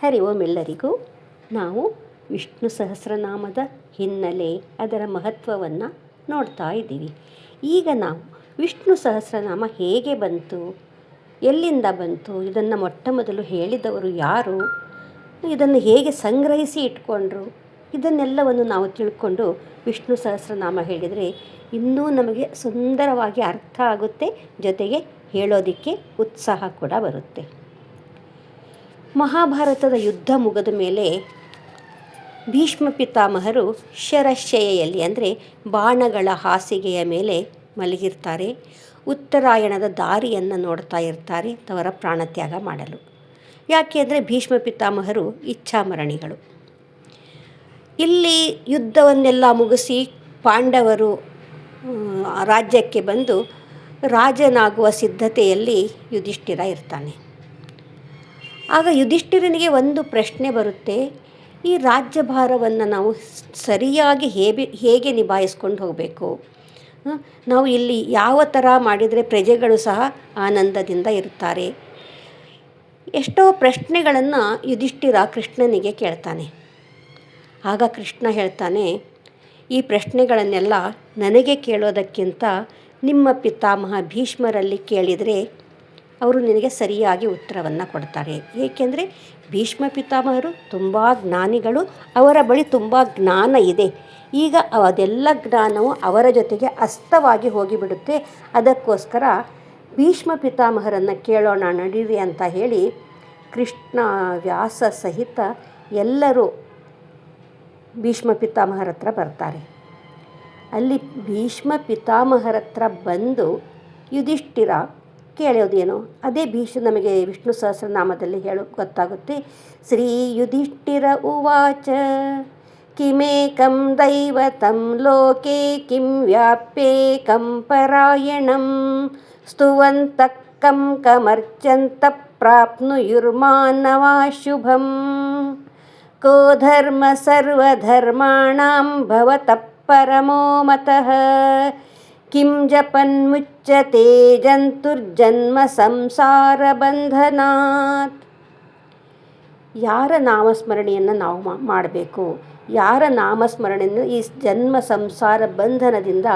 ಹರಿ ಓಂ ಎಲ್ಲರಿಗೂ. ನಾವು ವಿಷ್ಣು ಸಹಸ್ರನಾಮದ ಹಿನ್ನೆಲೆ ಅದರ ಮಹತ್ವವನ್ನು ನೋಡ್ತಾ ಇದ್ದೀವಿ. ಈಗ ನಾವು ವಿಷ್ಣು ಸಹಸ್ರನಾಮ ಹೇಗೆ ಬಂತು, ಎಲ್ಲಿಂದ ಬಂತು, ಇದನ್ನು ಮೊಟ್ಟ ಮೊದಲು ಹೇಳಿದವರು ಯಾರು, ಇದನ್ನು ಹೇಗೆ ಸಂಗ್ರಹಿಸಿ ಇಟ್ಕೊಂಡ್ರು, ಇದನ್ನೆಲ್ಲವನ್ನು ನಾವು ತಿಳ್ಕೊಂಡು ವಿಷ್ಣು ಸಹಸ್ರನಾಮ ಹೇಳಿದರೆ ಇನ್ನೂ ನಮಗೆ ಸುಂದರವಾಗಿ ಅರ್ಥ ಆಗುತ್ತೆ, ಜೊತೆಗೆ ಹೇಳೋದಕ್ಕೆ ಉತ್ಸಾಹ ಕೂಡ ಬರುತ್ತೆ. ಮಹಾಭಾರತದ ಯುದ್ಧ ಮುಗಿದ ಮೇಲೆ ಭೀಷ್ಮ ಪಿತಾಮಹರು ಶರಶಯ್ಯೆಯಲ್ಲಿ ಅಂದರೆ ಬಾಣಗಳ ಹಾಸಿಗೆಯ ಮೇಲೆ ಮಲಗಿರ್ತಾರೆ, ಉತ್ತರಾಯಣದ ದಾರಿಯನ್ನು ನೋಡ್ತಾ ಇರ್ತಾರೆ, ತವರ ಪ್ರಾಣತ್ಯಾಗ ಮಾಡಲು. ಯಾಕೆ ಅಂದರೆ ಭೀಷ್ಮ ಪಿತಾಮಹರು ಇಚ್ಛಾಮರಣಿಗಳು. ಇಲ್ಲಿ ಯುದ್ಧವನ್ನೆಲ್ಲ ಮುಗಿಸಿ ಪಾಂಡವರು ರಾಜ್ಯಕ್ಕೆ ಬಂದು ರಾಜನಾಗುವ ಸಿದ್ಧತೆಯಲ್ಲಿ ಯುಧಿಷ್ಠಿರ ಇರ್ತಾನೆ. ಆಗ ಯುಧಿಷ್ಠಿರನಿಗೆ ಒಂದು ಪ್ರಶ್ನೆ ಬರುತ್ತೆ. ಈ ರಾಜ್ಯಭಾರವನ್ನು ನಾವು ಸರಿಯಾಗಿ ಹೇಗೆ ಹೇಗೆ ನಿಭಾಯಿಸ್ಕೊಂಡು ಹೋಗಬೇಕು? ನಾವು ಇಲ್ಲಿ ಯಾವ ಥರ ಮಾಡಿದರೆ ಪ್ರಜೆಗಳು ಸಹ ಆನಂದದಿಂದ ಇರುತ್ತಾರೆ? ಎಷ್ಟೋ ಪ್ರಶ್ನೆಗಳನ್ನು ಯುಧಿಷ್ಠಿರ ಕೃಷ್ಣನಿಗೆ ಕೇಳ್ತಾನೆ. ಆಗ ಕೃಷ್ಣ ಹೇಳ್ತಾನೆ, ಈ ಪ್ರಶ್ನೆಗಳನ್ನೆಲ್ಲ ನನಗೆ ಕೇಳೋದಕ್ಕಿಂತ ನಿಮ್ಮ ಪಿತಾಮಹ ಭೀಷ್ಮರಲ್ಲಿ ಕೇಳಿದರೆ ಅವರು ನಿನಗೆ ಸರಿಯಾಗಿ ಉತ್ತರವನ್ನು ಕೊಡ್ತಾರೆ. ಏಕೆಂದರೆ ಭೀಷ್ಮ ಪಿತಾಮಹರು ತುಂಬ ಜ್ಞಾನಿಗಳು, ಅವರ ಬಳಿ ತುಂಬ ಜ್ಞಾನ ಇದೆ. ಈಗ ಅದೆಲ್ಲ ಜ್ಞಾನವು ಅವರ ಜೊತೆಗೆ ಅಸ್ತವಾಗಿ ಹೋಗಿಬಿಡುತ್ತೆ. ಅದಕ್ಕೋಸ್ಕರ ಭೀಷ್ಮ ಪಿತಾಮಹರನ್ನು ಕೇಳೋಣ ನಡೀರಿ ಅಂತ ಹೇಳಿ ಕೃಷ್ಣ ವ್ಯಾಸ ಸಹಿತ ಎಲ್ಲರೂ ಭೀಷ್ಮ ಪಿತಾಮಹರ ಹತ್ರ ಬರ್ತಾರೆ. ಅಲ್ಲಿ ಭೀಷ್ಮ ಪಿತಾಮಹರ ಹತ್ರ ಬಂದು ಯುಧಿಷ್ಠಿರ ಕೇಳೋದೇನು? ಅದೇ ಭೀಷ್ಮ ನಮಗೆ ವಿಷ್ಣು ಸಹಸ್ರನಾಮದಲ್ಲಿ ಹೇಳೋ, ಗೊತ್ತಾಗುತ್ತೆ. ಶ್ರೀ ಯುಧಿಷ್ಠಿರ ಉವಾಚ, ಕಿಮೇಕಂ ದೈವತಂ ಲೋಕೆ, ಕಿಂ ವ್ಯಾಪ್ಯೇಕಂ ಪರಾಯಣಂ. ಸ್ತುವಂತಕಂ ಕಮರ್ಚಂತ ಪ್ರಾಪ್ನುಯುರ್ಮಾನವಾ ಶುಭಂ. ಕೋ ಧರ್ಮ ಸರ್ವಧರ್ಮಾಣಾಂ ಭವತ ಪರಮೋ ಮತಃ. ಕಿಂ ಜಪನ್ಮುಚ್ಯತೆ ಜಂತುರ್ಜನ್ಮ ಸಂಸಾರ ಬಂಧನಾತ್ ಯಾರ ನಾಮಸ್ಮರಣೆಯನ್ನು ನಾವು ಮಾಡಬೇಕು? ಯಾರ ನಾಮಸ್ಮರಣೆಯನ್ನು ಈ ಜನ್ಮ ಸಂಸಾರ ಬಂಧನದಿಂದ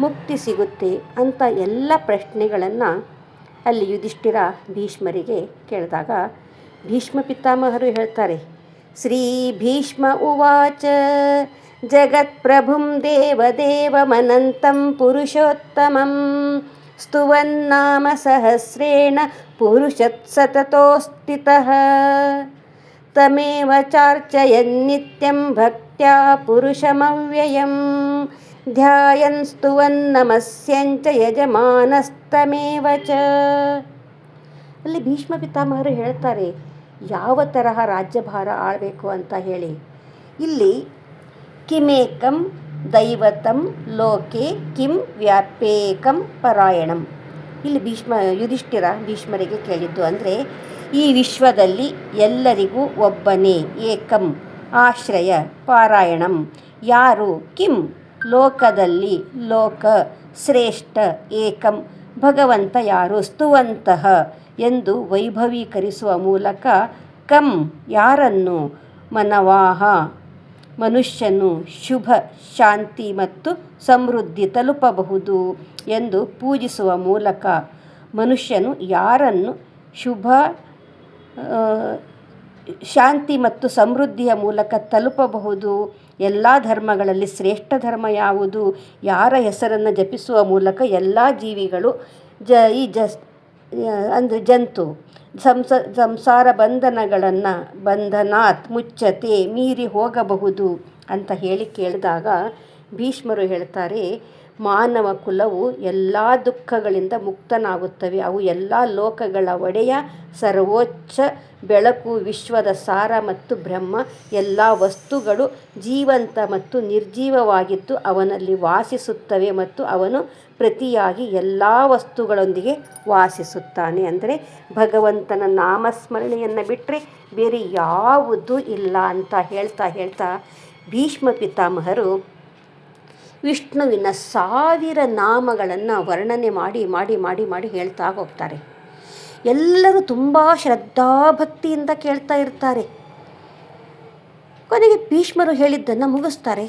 ಮುಕ್ತಿ ಸಿಗುತ್ತೆ ಅಂತ ಎಲ್ಲ ಪ್ರಶ್ನೆಗಳನ್ನು ಅಲ್ಲಿ ಯುಧಿಷ್ಠಿರ ಭೀಷ್ಮರಿಗೆ ಕೇಳಿದಾಗ ಭೀಷ್ಮ ಪಿತಾಮಹರು ಹೇಳ್ತಾರೆ, ಶ್ರೀ ಭೀಷ್ಮ ಉವಾಚ ಜಗತ್ಪ್ರಭುಂ ದೇವದೇವಮನಂತಂ ಪುರುಷೋತ್ತಮಂ ಸ್ತುವನ್ನಾಮ ಸಹಸ್ರೇಣ ಪುರುಷತ್ ಸತತೋಸ್ಥಿತಃ ತಮೇವ ಚಾರ್ಚಯನ್ನಿತ್ಯಂ ಭಕ್ತ್ಯಾ ಪುರುಷಮವ್ಯಯಂ ಧ್ಯಾಯನ್ ಸ್ತುವನ್ನಮಸ್ಯಂಚ ಯಜಮಾನಸ್ತಮೇವ ಚ ಅಲ್ಲಿ ಭೀಷ್ಮ ಪಿತಾಮಹರು ಹೇಳ್ತಾರೆ, ಯಾವ ತರಹ ರಾಜ್ಯಭಾರ ಆಳಬೇಕು ಅಂತ ಹೇಳಿ. ಇಲ್ಲಿ ಕಿಮೇಕಂ ದೈವತಂ ಲೋಕೆ ಕಿಂ ವ್ಯಾಪೇಕಂ ಪರಾಯಣಂ ಇಲ್ಲಿ ಭೀಷ್ಮ, ಯುಧಿಷ್ಠಿರ ಭೀಷ್ಮರಿಗೆ ಕೇಳಿದ್ದು ಅಂದರೆ, ಈ ವಿಶ್ವದಲ್ಲಿ ಎಲ್ಲರಿಗೂ ಒಬ್ಬನೇ ಏಕಂ ಆಶ್ರಯ ಪಾರಾಯಣಂ. ಯಾರು? ಕಿಂ? ಲೋಕದಲ್ಲಿ ಲೋಕ ಶ್ರೇಷ್ಠ ಏಕಂ. ಭಗವಂತ ಯಾರು? ಸ್ತುವಂತಹ ಎಂದು ವೈಭವೀಕರಿಸುವ ಮೂಲಕ ಕಂ ಯಾರನ್ನು? ಮನವಾಹ ಮನುಷ್ಯನು ಶುಭ, ಶಾಂತಿ ಮತ್ತು ಸಮೃದ್ಧಿ ತಲುಪಬಹುದು ಎಂದು ಪೂಜಿಸುವ ಮೂಲಕ ಮನುಷ್ಯನು ಯಾರನ್ನು ಶುಭ ಶಾಂತಿ ಮತ್ತು ಸಮೃದ್ಧಿಯ ಮೂಲಕ ತಲುಪಬಹುದು? ಎಲ್ಲ ಧರ್ಮಗಳಲ್ಲಿ ಶ್ರೇಷ್ಠ ಧರ್ಮ ಯಾವುದು? ಯಾರ ಹೆಸರನ್ನು ಜಪಿಸುವ ಮೂಲಕ ಎಲ್ಲ ಜೀವಿಗಳು ಜ, ಈ ಜಸ್ ಅಂದರೆ ಜಂತು ಸಂಸ ಸಂಸಾರ ಬಂಧನಗಳನ್ನು ಬಂಧನಾತ್ ಮುಚ್ಚತೆ ಮೀರಿ ಹೋಗಬಹುದು ಅಂತ ಹೇಳಿ ಕೇಳಿದಾಗ ಭೀಷ್ಮರು ಹೇಳ್ತಾರೆ ಮಾನವ ಕುಲವು ಎಲ್ಲ ದುಃಖಗಳಿಂದ ಮುಕ್ತನಾಗುತ್ತವೆ. ಅವು ಎಲ್ಲ ಲೋಕಗಳ ಒಡೆಯ, ಸರ್ವೋಚ್ಚ ಬೆಳಕು, ವಿಶ್ವದ ಸಾರ ಮತ್ತು ಬ್ರಹ್ಮ. ಎಲ್ಲ ವಸ್ತುಗಳು ಜೀವಂತ ಮತ್ತು ನಿರ್ಜೀವವಾಗಿದ್ದು ಅವನಲ್ಲಿ ವಾಸಿಸುತ್ತವೆ ಮತ್ತು ಅವನು ಪ್ರತಿಯಾಗಿ ಎಲ್ಲ ವಸ್ತುಗಳೊಂದಿಗೆ ವಾಸಿಸುತ್ತಾನೆ. ಅಂದರೆ ಭಗವಂತನ ನಾಮಸ್ಮರಣೆಯನ್ನು ಬಿಟ್ಟರೆ ಬೇರೆ ಯಾವುದೂ ಇಲ್ಲ ಅಂತ ಹೇಳ್ತಾ ಹೇಳ್ತಾ ಭೀಷ್ಮ ಪಿತಾಮಹರು ವಿಷ್ಣುವಿನ ಸಾವಿರ ನಾಮಗಳನ್ನು ವರ್ಣನೆ ಮಾಡಿ ಮಾಡಿ ಮಾಡಿ ಮಾಡಿ ಹೇಳ್ತಾ ಹೋಗ್ತಾರೆ. ಎಲ್ಲರೂ ತುಂಬ ಶ್ರದ್ಧಾಭಕ್ತಿಯಿಂದ ಕೇಳ್ತಾ ಇರ್ತಾರೆ. ಕೊನೆಗೆ ಭೀಷ್ಮರು ಹೇಳಿದ್ದನ್ನು ಮುಗಿಸ್ತಾರೆ.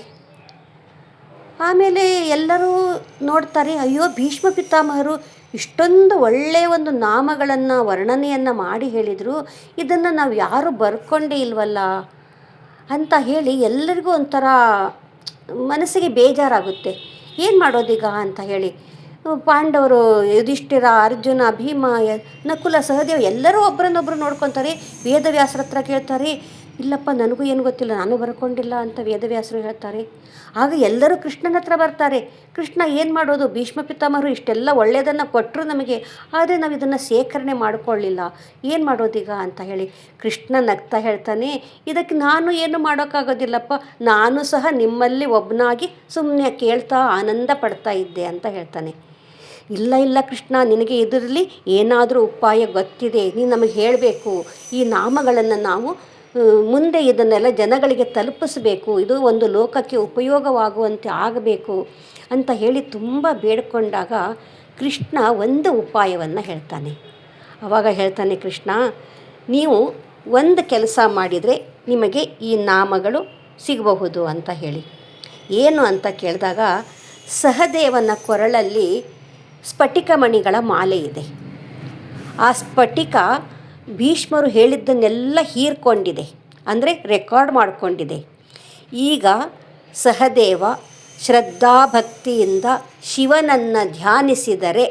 ಆಮೇಲೆ ಎಲ್ಲರೂ ನೋಡ್ತಾರೆ, ಅಯ್ಯೋ, ಭೀಷ್ಮ ಪಿತಾಮಹರು ಇಷ್ಟೊಂದು ಒಳ್ಳೆಯ ಒಂದು ನಾಮಗಳನ್ನು, ವರ್ಣನೆಯನ್ನು ಮಾಡಿ ಹೇಳಿದರು, ಇದನ್ನು ನಾವು ಯಾರೂ ಬರ್ಕೊಂಡೇ ಇಲ್ವಲ್ಲ ಅಂತ ಹೇಳಿ ಎಲ್ಲರಿಗೂ ಒಂಥರ ಮನಸ್ಸಿಗೆ ಬೇಜಾರಾಗುತ್ತೆ. ಏನು ಮಾಡೋದೀಗ ಅಂತ ಹೇಳಿ. ಪಾಂಡವರು ಯುಧಿಷ್ಠಿರ, ಅರ್ಜುನ, ಭೀಮ ನಕುಲ, ಸಹದೇವ ಎಲ್ಲರೂ ಒಬ್ಬರನ್ನೊಬ್ಬರು ನೋಡ್ಕೊತಾರೆ. ವೇದವ್ಯಾಸರ ಹತ್ರ ಕೇಳ್ತಾರೆ. ಇಲ್ಲಪ್ಪ, ನನಗೂ ಏನು ಗೊತ್ತಿಲ್ಲ, ನಾನು ಬರ್ಕೊಂಡಿಲ್ಲ ಅಂತ ವೇದವ್ಯಾಸರು ಹೇಳ್ತಾರೆ. ಆಗ ಎಲ್ಲರೂ ಕೃಷ್ಣನ ಹತ್ರ ಬರ್ತಾರೆ. ಕೃಷ್ಣ ಏನು ಮಾಡೋದು? ಭೀಷ್ಮ ಪಿತಾಮಹರು ಇಷ್ಟೆಲ್ಲ ಒಳ್ಳೆಯದನ್ನು ಕೊಟ್ಟರು ನಮಗೆ, ಆದರೆ ನಾವು ಇದನ್ನು ಶೇಖರಣೆ ಮಾಡಿಕೊಳ್ಳಿಲ್ಲ. ಏನು ಮಾಡೋದೀಗ ಅಂತ ಹೇಳಿ ಕೃಷ್ಣ ನಗ್ತಾ ಹೇಳ್ತಾನೆ, ಇದಕ್ಕೆ ನಾನು ಏನು ಮಾಡೋಕ್ಕಾಗೋದಿಲ್ಲಪ್ಪ, ನಾನು ಸಹ ನಿಮ್ಮಲ್ಲಿ ಒಬ್ಬನಾಗಿ ಸುಮ್ಮನೆ ಕೇಳ್ತಾ ಆನಂದ ಪಡ್ತಾ ಇದ್ದೆ ಅಂತ ಹೇಳ್ತಾನೆ. ಇಲ್ಲ ಇಲ್ಲ ಕೃಷ್ಣ, ನಿನಗೆ ಇದರಲ್ಲಿ ಏನಾದರೂ ಉಪಾಯ ಗೊತ್ತಿದೆ, ನೀನು ನಮಗೆ ಹೇಳಬೇಕು. ಈ ನಾಮಗಳನ್ನು ನಾವು ಮುಂದೆ ಇದನ್ನೆಲ್ಲ ಜನಗಳಿಗೆ ತಲುಪಿಸಬೇಕು. ಇದು ಒಂದು ಲೋಕಕ್ಕೆ ಉಪಯೋಗವಾಗುವಂತೆ ಆಗಬೇಕು ಅಂತ ಹೇಳಿ ತುಂಬ ಬೇಡ್ಕೊಂಡಾಗ ಕೃಷ್ಣ ಒಂದು ಉಪಾಯವನ್ನು ಹೇಳ್ತಾನೆ. ಆವಾಗ ಹೇಳ್ತಾನೆ ಕೃಷ್ಣ, ನೀವು ಒಂದು ಕೆಲಸ ಮಾಡಿದರೆ ನಿಮಗೆ ಈ ನಾಮಗಳು ಸಿಗಬಹುದು ಅಂತ ಹೇಳಿ. ಏನು ಅಂತ ಕೇಳಿದಾಗ ಸಹದೇವನ ಕೊರಳಲ್ಲಿ ಸ್ಫಟಿಕಮಣಿಗಳ ಮಾಲೆ ಇದೆ. ಆ ಸ್ಫಟಿಕ ಭೀಷ್ಮರು ಹೇಳಿದ್ದನ್ನೆಲ್ಲ ಹೀರ್ಕೊಂಡಿದೆ, ಅಂದರೆ ರೆಕಾರ್ಡ್ ಮಾಡಿಕೊಂಡಿದೆ. ಈಗ ಸಹದೇವ ಶ್ರದ್ಧಾಭಕ್ತಿಯಿಂದ ಶಿವನನ್ನು ಧ್ಯಾನಿಸಿದರೆ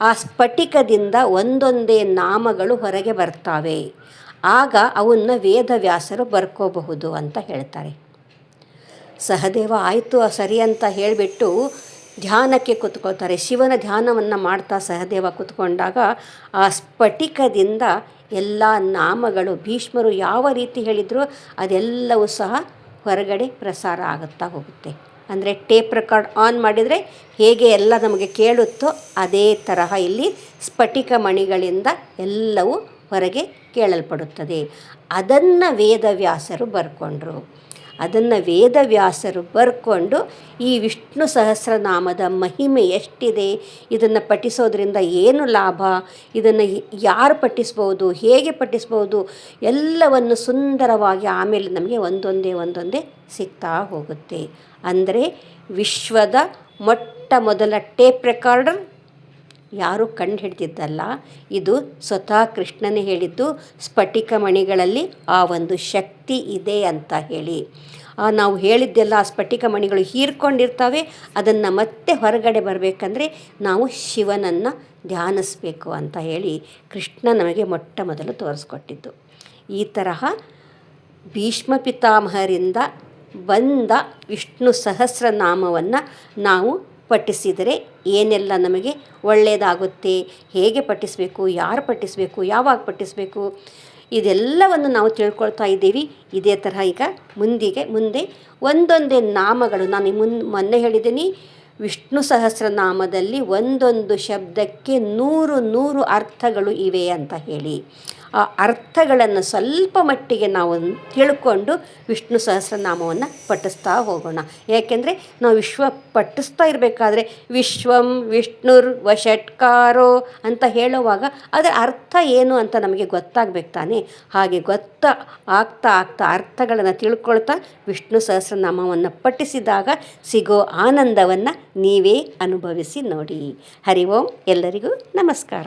ಆ ಸ್ಫಟಿಕದಿಂದ ಒಂದೊಂದೇ ನಾಮಗಳು ಹೊರಗೆ ಬರ್ತಾವೆ. ಆಗ ಅವನ್ನು ವೇದವ್ಯಾಸರು ಬರ್ಕೋಬಹುದು ಅಂತ ಹೇಳ್ತಾರೆ. ಸಹದೇವ, ಆಯಿತು ಸರಿ ಅಂತ ಹೇಳಿಬಿಟ್ಟು ಧ್ಯಾನಕ್ಕೆ ಕೂತ್ಕೊಳ್ತಾರೆ ಶಿವನ ಧ್ಯಾನವನ್ನು ಮಾಡ್ತಾ ಸಹದೇವ ಕೂತ್ಕೊಂಡಾಗ ಆ ಸ್ಫಟಿಕದಿಂದ ಎಲ್ಲ ನಾಮಗಳು ಭೀಷ್ಮರು ಯಾವ ರೀತಿ ಹೇಳಿದ್ರು ಅದೆಲ್ಲವೂ ಸಹ ಹೊರಗಡೆ ಪ್ರಸಾರ ಆಗುತ್ತಾ ಹೋಗುತ್ತೆ. ಅಂದರೆ ಟೇಪ್ ರೆಕಾರ್ಡ್ ಆನ್ ಮಾಡಿದರೆ ಹೇಗೆ ಎಲ್ಲ ನಮಗೆ ಕೇಳುತ್ತೋ ಅದೇ ತರಹ ಇಲ್ಲಿ ಸ್ಫಟಿಕ ಮಣಿಗಳಿಂದ ಎಲ್ಲವೂ ಹೊರಗೆ ಕೇಳಲ್ಪಡುತ್ತದೆ. ಅದನ್ನು ವೇದವ್ಯಾಸರು ಬರ್ಕೊಂಡ್ರು. ಅದನ್ನು ವೇದವ್ಯಾಸರು ಬರ್ಕೊಂಡು ಈ ವಿಷ್ಣು ಸಹಸ್ರನಾಮದ ಮಹಿಮೆ ಎಷ್ಟಿದೆ, ಇದನ್ನು ಪಠಿಸೋದ್ರಿಂದ ಏನು ಲಾಭ, ಇದನ್ನು ಯಾರು ಪಠಿಸ್ಬೋದು, ಹೇಗೆ ಪಠಿಸ್ಬೋದು, ಎಲ್ಲವನ್ನು ಸುಂದರವಾಗಿ ಆಮೇಲೆ ನಮಗೆ ಒಂದೊಂದೇ ಒಂದೊಂದೇ ಸಿಗ್ತಾ ಹೋಗುತ್ತೆ. ಅಂದರೆ ವಿಶ್ವದ ಮೊಟ್ಟ ಮೊದಲ ಟೇಪ್ ರೆಕಾರ್ಡರ್ ಯಾರೂ ಕಂಡು ಹಿಡ್ದಿದ್ದಲ್ಲ, ಇದು ಸ್ವತಃ ಕೃಷ್ಣನೇ ಹೇಳಿದ್ದು, ಸ್ಫಟಿಕ ಮಣಿಗಳಲ್ಲಿ ಆ ಒಂದು ಶಕ್ತಿ ಇದೆ ಅಂತ ಹೇಳಿ. ನಾವು ಹೇಳಿದ್ದೆಲ್ಲ ಆ ಸ್ಫಟಿಕ ಮಣಿಗಳು ಹೀರ್ಕೊಂಡಿರ್ತವೆ, ಅದನ್ನು ಮತ್ತೆ ಹೊರಗಡೆ ಬರಬೇಕಂದ್ರೆ ನಾವು ಶಿವನನ್ನು ಧ್ಯಾನಿಸ್ಬೇಕು ಅಂತ ಹೇಳಿ ಕೃಷ್ಣ ನಮಗೆ ಮೊಟ್ಟ ಮೊದಲು ತೋರಿಸ್ಕೊಟ್ಟಿದ್ದು. ಈ ತರಹ ಭೀಷ್ಮ ಪಿತಾಮಹರಿಂದ ಬಂದ ವಿಷ್ಣು ಸಹಸ್ರನಾಮವನ್ನು ನಾವು ಪಠಿಸಿದರೆ ಏನೆಲ್ಲ ನಮಗೆ ಒಳ್ಳೆಯದಾಗುತ್ತೆ? ಹೇಗೆ ಪಠಿಸಬೇಕು? ಯಾರು ಪಠಿಸಬೇಕು? ಯಾವಾಗ ಪಠಿಸಬೇಕು? ಇದೆಲ್ಲವನ್ನು ನಾವು ತಿಳ್ಕೊಳ್ತಾ ಇದ್ದೀವಿ. ಇದೇ ತರಹ ಈಗ ಮುಂದಿಗೆ, ಮುಂದೆ ಒಂದೊಂದೇ ನಾಮಗಳು. ನಾನು ಮುನ್, ಮೊನ್ನೆ ಹೇಳಿದ್ದೀನಿ, ವಿಷ್ಣು ಸಹಸ್ರನಾಮದಲ್ಲಿ ಒಂದೊಂದು ಶಬ್ದಕ್ಕೆ ನೂರು ನೂರು ಅರ್ಥಗಳು ಇವೆ ಅಂತ ಹೇಳಿ. ಆ, ಅರ್ಥಗಳನ್ನು ಸ್ವಲ್ಪ ಮಟ್ಟಿಗೆ ನಾವು ತಿಳ್ಕೊಂಡು ವಿಷ್ಣು ಸಹಸ್ರನಾಮವನ್ನು ಪಠಿಸ್ತಾ ಹೋಗೋಣ. ಯಾಕೆಂದರೆ ನಾವು ವಿಶ್ವ ಪಠಿಸ್ತಾ ಇರಬೇಕಾದ್ರೆ ವಿಶ್ವಂ ವಿಷ್ಣುರ್ ವಷಟ್ಕಾರೋ ಅಂತ ಹೇಳುವಾಗ ಅದರ ಅರ್ಥ ಏನು ಅಂತ ನಮಗೆ ಗೊತ್ತಾಗಬೇಕು ತಾನೇ. ಹಾಗೆ ಗೊತ್ತ, ಆಗ್ತಾ ಆಗ್ತಾ ಅರ್ಥಗಳನ್ನು ತಿಳ್ಕೊಳ್ತಾ ವಿಷ್ಣು ಸಹಸ್ರನಾಮವನ್ನು ಪಠಿಸಿದಾಗ ಸಿಗೋ ಆನಂದವನ್ನು ನೀವೇ ಅನುಭವಿಸಿ ನೋಡಿ. ಹರಿ ಓಂ, ಎಲ್ಲರಿಗೂ ನಮಸ್ಕಾರ.